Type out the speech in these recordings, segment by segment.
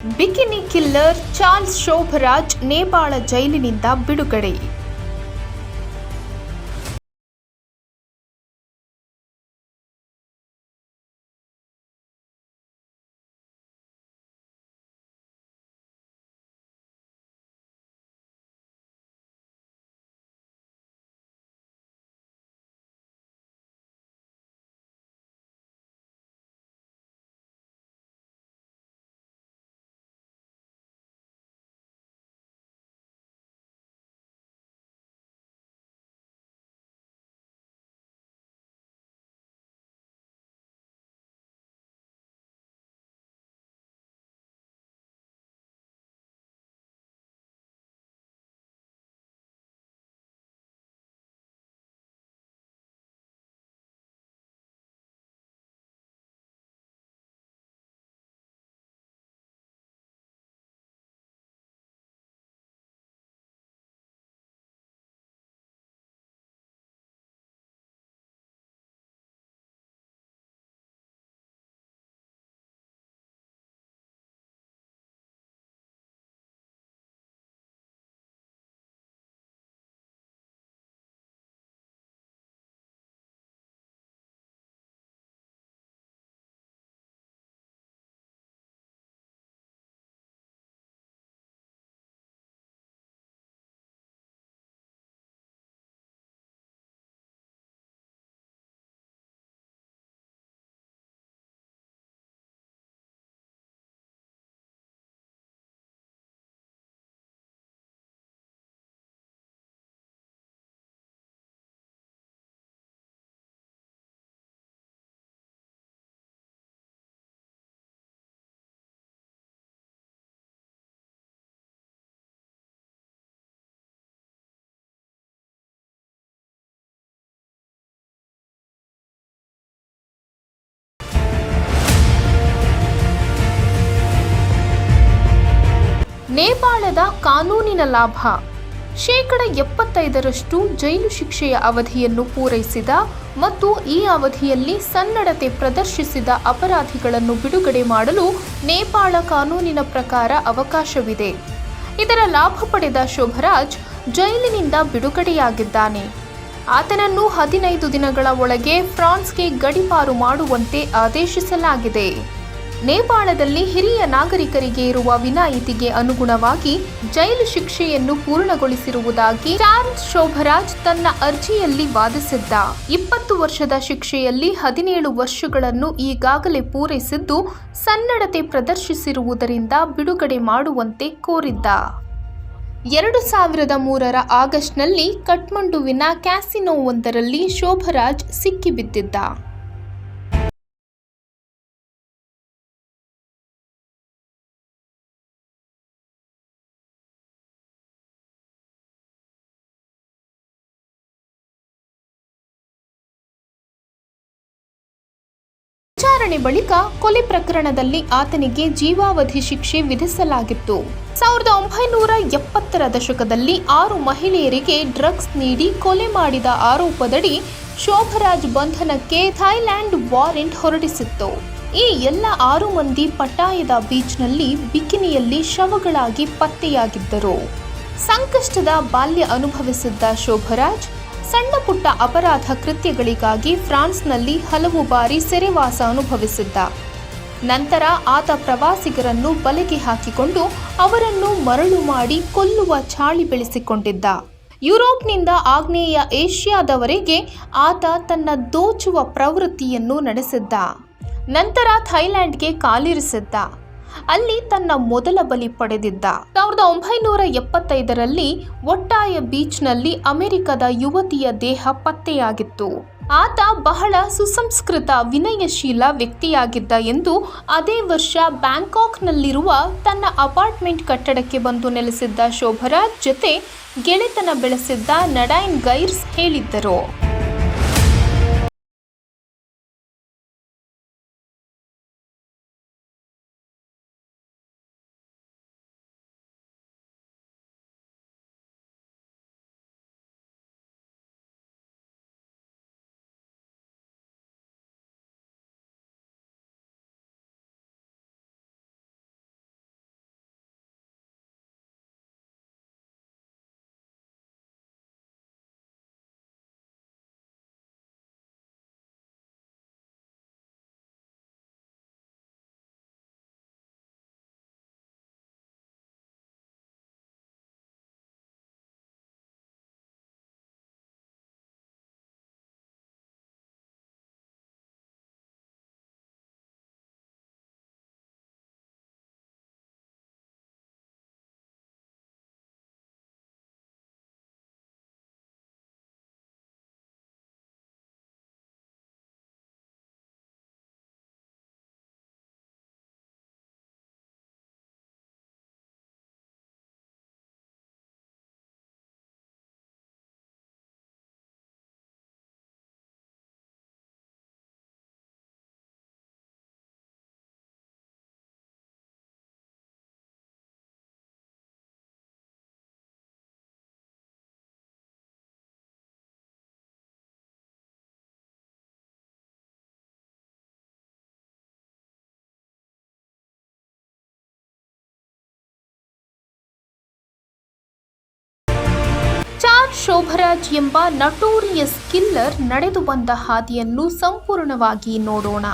Bikini killer Charles Sobhraj Nepal ಜೈಲಿನಿಂದ ಬಿಡುಗಡೆ. ನೇಪಾಳದ ಕಾನೂನಿನ ಲಾಭ. ಶೇಕಡ ಎಪ್ಪತ್ತೈದರಷ್ಟು ಜೈಲು ಶಿಕ್ಷೆಯ ಅವಧಿಯನ್ನು ಪೂರೈಸಿದ ಮತ್ತು ಈ ಅವಧಿಯಲ್ಲಿ ಸನ್ನಡತೆ ಪ್ರದರ್ಶಿಸಿದ ಅಪರಾಧಿಗಳನ್ನು ಬಿಡುಗಡೆ ಮಾಡಲು ನೇಪಾಳ ಕಾನೂನಿನ ಪ್ರಕಾರ ಅವಕಾಶವಿದೆ. ಇದರ ಲಾಭ ಪಡೆದ ಶೋಭರಾಜ್ ಜೈಲಿನಿಂದ ಬಿಡುಗಡೆಯಾಗಿದ್ದಾನೆ. ಆತನನ್ನು ಹದಿನೈದು ದಿನಗಳ ಒಳಗೆ ಫ್ರಾನ್ಸ್ಗೆ ಗಡಿಪಾರು ಮಾಡುವಂತೆ ಆದೇಶಿಸಲಾಗಿದೆ. ನೇಪಾಳದಲ್ಲಿ ಹಿರಿಯ ನಾಗರಿಕರಿಗೆ ಇರುವ ವಿನಾಯಿತಿಗೆ ಅನುಗುಣವಾಗಿ ಜೈಲು ಶಿಕ್ಷೆಯನ್ನು ಪೂರ್ಣಗೊಳಿಸಿರುವುದಾಗಿ ಚಾರ್ಲ್ಸ್ ಶೋಭರಾಜ್ ತನ್ನ ಅರ್ಜಿಯಲ್ಲಿ ವಾದಿಸಿದ್ದ. ಇಪ್ಪತ್ತು ವರ್ಷದ ಶಿಕ್ಷೆಯಲ್ಲಿ ಹದಿನೇಳು ವರ್ಷಗಳನ್ನು ಈಗಾಗಲೇ ಪೂರೈಸಿದ್ದು ಸನ್ನಡತೆ ಪ್ರದರ್ಶಿಸಿರುವುದರಿಂದ ಬಿಡುಗಡೆ ಮಾಡುವಂತೆ ಕೋರಿದ್ದ. ಎರಡು ಸಾವಿರದ ಮೂರರ ಆಗಸ್ಟ್ನಲ್ಲಿ ಕಠ್ಮಂಡುವಿನ ಕ್ಯಾಸಿನೋವೊಂದರಲ್ಲಿ ಶೋಭರಾಜ್ ಸಿಕ್ಕಿಬಿದ್ದಿದ್ದ. ವಿಚಾರಣೆ ಬಳಿಕ ಕೊಲೆ ಪ್ರಕರಣದಲ್ಲಿ ಆತನಿಗೆ ಜೀವಾವಧಿ ಶಿಕ್ಷೆ ವಿಧಿಸಲಾಗಿತ್ತು. ಸಾವಿರದ ಒಂಬೈನೂರ ಎಪ್ಪತ್ತರ ದಶಕದಲ್ಲಿ ಆರು ಮಹಿಳೆಯರಿಗೆ ಡ್ರಗ್ಸ್ ನೀಡಿ ಕೊಲೆ ಮಾಡಿದ ಆರೋಪದಡಿ ಶೋಭರಾಜ್ ಬಂಧನಕ್ಕೆ ಥೈಲ್ಯಾಂಡ್ ವಾರೆಂಟ್ ಹೊರಡಿಸಿತ್ತು. ಈ ಎಲ್ಲ ಆರು ಮಂದಿ ಪಟ್ಟಾಯದ ಬೀಚ್ನಲ್ಲಿ ಬಿಕಿನಿಯಲ್ಲಿ ಶವಗಳಾಗಿ ಪತ್ತೆಯಾಗಿದ್ದರು. ಸಂಕಷ್ಟದ ಬಾಲ್ಯ ಅನುಭವಿಸಿದ್ದ ಶೋಭರಾಜ್ ಸಣ್ಣ ಪುಟ್ಟ ಅಪರಾಧ ಕೃತ್ಯಗಳಿಗಾಗಿ ಫ್ರಾನ್ಸ್ನಲ್ಲಿ ಹಲವು ಬಾರಿ ಸೆರೆವಾಸ ಅನುಭವಿಸಿದ್ದ. ನಂತರ ಆತ ಪ್ರವಾಸಿಗರನ್ನು ಬಲೆಗೆ ಹಾಕಿಕೊಂಡು ಅವರನ್ನು ಮರಳು ಮಾಡಿ ಕೊಲ್ಲುವ ಚಾಳಿ ಬೆಳೆಸಿಕೊಂಡಿದ್ದ. ಯುರೋಪ್ನಿಂದ ಆಗ್ನೇಯ ಏಷ್ಯಾದವರೆಗೆ ಆತ ತನ್ನ ದೋಚುವ ಪ್ರವೃತ್ತಿಯನ್ನು ನಡೆಸಿದ್ದ. ನಂತರ ಥೈಲ್ಯಾಂಡ್ಗೆ ಕಾಲಿರಿಸಿದ್ದ. ಅಲ್ಲಿ ತನ್ನ ಮೊದಲ ಬಲಿ ಪಡೆದಿದ್ದ. ಸಾವಿರದ ಒಂಬೈನೂರ ಎಪ್ಪತ್ತೈದರಲ್ಲಿ ಒಟ್ಟಾಯ ಬೀಚ್ನಲ್ಲಿ ಅಮೆರಿಕದ ಯುವತಿಯ ದೇಹ ಪತ್ತೆಯಾಗಿತ್ತು. ಆತ ಬಹಳ ಸುಸಂಸ್ಕೃತ ವಿನಯಶೀಲ ವ್ಯಕ್ತಿಯಾಗಿದ್ದ ಎಂದು ಅದೇ ವರ್ಷ ಬ್ಯಾಂಕಾಕ್ನಲ್ಲಿರುವ ತನ್ನ ಅಪಾರ್ಟ್ಮೆಂಟ್ ಕಟ್ಟಡಕ್ಕೆ ಬಂದು ನೆಲೆಸಿದ್ದ ಶೋಭರಾಜ್ ಜೊತೆ ಗೆಳೆತನ ಬೆಳೆಸಿದ್ದ ನಡೈನ್ ಗೈರ್ಸ್ ಹೇಳಿದ್ದರು. ಶೋಭರಾಜ್ ಎಂಬ ನಟೋರಿಯಸ್ ಕಿಲ್ಲರ್ ನಡೆದು ಬಂದ ಹಾದಿಯನ್ನು ಸಂಪೂರ್ಣವಾಗಿ ನೋಡೋಣ.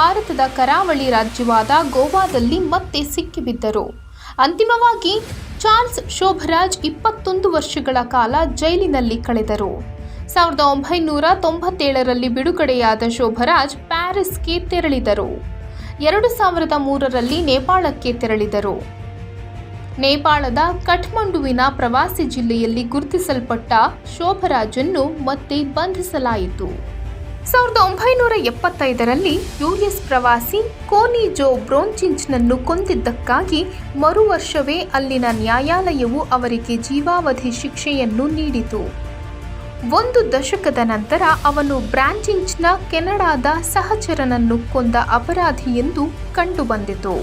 ಭಾರತದ ಕರಾವಳಿ ರಾಜ್ಯವಾದ ಗೋವಾದಲ್ಲಿ ಮತ್ತೆ ಸಿಕ್ಕಿಬಿದ್ದರು. ಅಂತಿಮವಾಗಿ, ಚಾರ್ಲ್ಸ್ ಶೋಭರಾಜ್ ಇಪ್ಪತ್ತೊಂದು ವರ್ಷಗಳ ಕಾಲ ಜೈಲಿನಲ್ಲಿ ಕಳೆದರು. ಸಾವಿರದ ಒಂಬೈನೂರ ತೊಂಬತ್ತೇಳರಲ್ಲಿ ಬಿಡುಗಡೆಯಾದ ಶೋಭರಾಜ್ ಪ್ಯಾರಿಸ್ಗೆ ತೆರಳಿದರು. ಎರಡು ಸಾವಿರದ ಮೂರರಲ್ಲಿ ನೇಪಾಳಕ್ಕೆ ತೆರಳಿದರು. ನೇಪಾಳದ ಕಠ್ಮಂಡುವಿನ ಪ್ರವಾಸಿ ಜಿಲ್ಲೆಯಲ್ಲಿ ಗುರುತಿಸಲ್ಪಟ್ಟ ಶೋಭರಾಜನ್ನು ಮತ್ತೆ ಬಂಧಿಸಲಾಯಿತು. ಸಾವಿರದ ಒಂಬೈನೂರ ಎಪ್ಪತ್ತೈದರಲ್ಲಿ ಯುಎಸ್ ಪ್ರವಾಸಿ ಕೋನಿ ಜೋ ಬ್ರೋನ್ಚಿಂಚ್ನನ್ನು ಕೊಂದಿದ್ದಕ್ಕಾಗಿ ಮರು ವರ್ಷವೇ ಅಲ್ಲಿನ ನ್ಯಾಯಾಲಯವು ಅವರಿಗೆ ಜೀವಾವಧಿ ಶಿಕ್ಷೆಯನ್ನು ನೀಡಿತು. ಒಂದು ದಶಕದ ನಂತರ ಅವನು ಬ್ರಾಂಚಿಂಚ್ನ ಕೆನಡಾದ ಸಹಚರನನ್ನು ಕೊಂದ ಅಪರಾಧಿ ಎಂದು ಕಂಡುಬಂದಿತು.